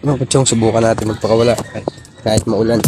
Mga kutsong, subukan natin magpakawala kahit, kahit maulan.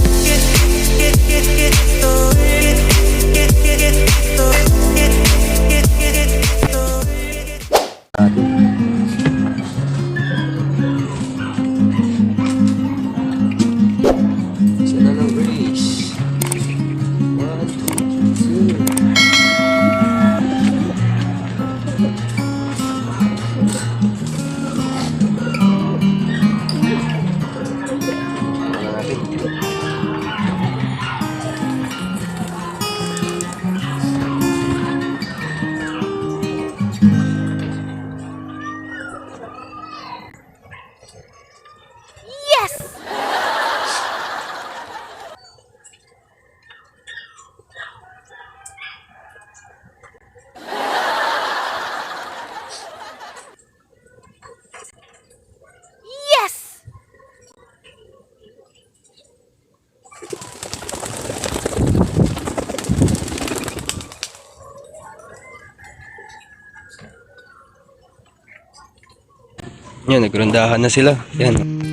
Yan, nagrondahan na sila. Yan.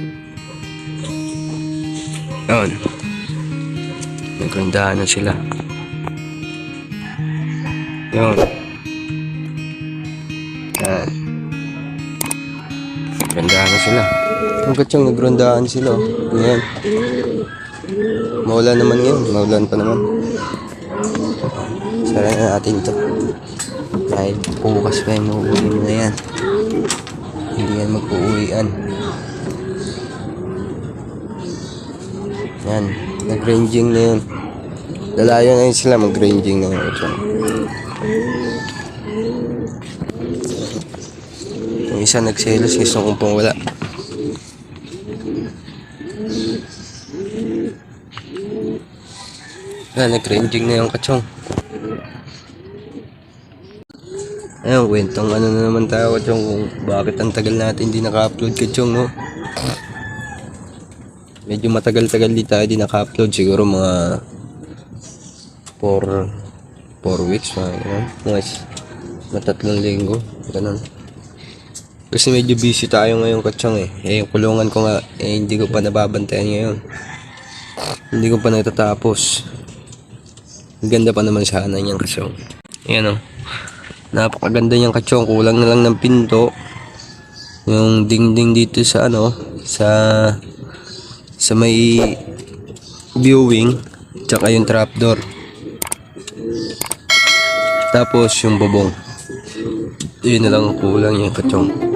Yan. Nagrondahan na sila. Yan. Yan. Nagrondahan na sila. Ang katsang nagrondahan sila. Yan. Maulan naman ngayon. Maulan pa naman. Sara na natin to. Dahil bukas pa yung mauuwi mo na yan. Hindi yan mag-uuwian. Yan. Nag-ranging na yun. Lalayo na yun sila mag-ranging na yun. Yung isa nagselos, gusto kong pang wala. Yan, nag-ranging na yung katsong. Ayun, kwentong ano na naman tayo, Kachong, kung bakit ang tagal natin hindi naka-upload, Kachong, no? Medyo matagal-tagal di tayo di naka-upload, siguro mga 4 4 weeks, mga ganun. Mga, is- mga tatlong linggo, ganun. Kasi medyo busy tayo ngayon, Kachong, eh. Eh, kulungan ko nga, eh, hindi ko pa nababantayan ngayon. Hindi ko pa natatapos. Ganda pa naman sana niyan, Kachong. Ayan, oh. Napakaganda niyang katsong. Kulang na lang ng pinto. Yung dingding dito sa ano, sa sa may viewing, tsaka yung trapdoor. Tapos yung bubong. Yun na lang ang kulang yung katsong.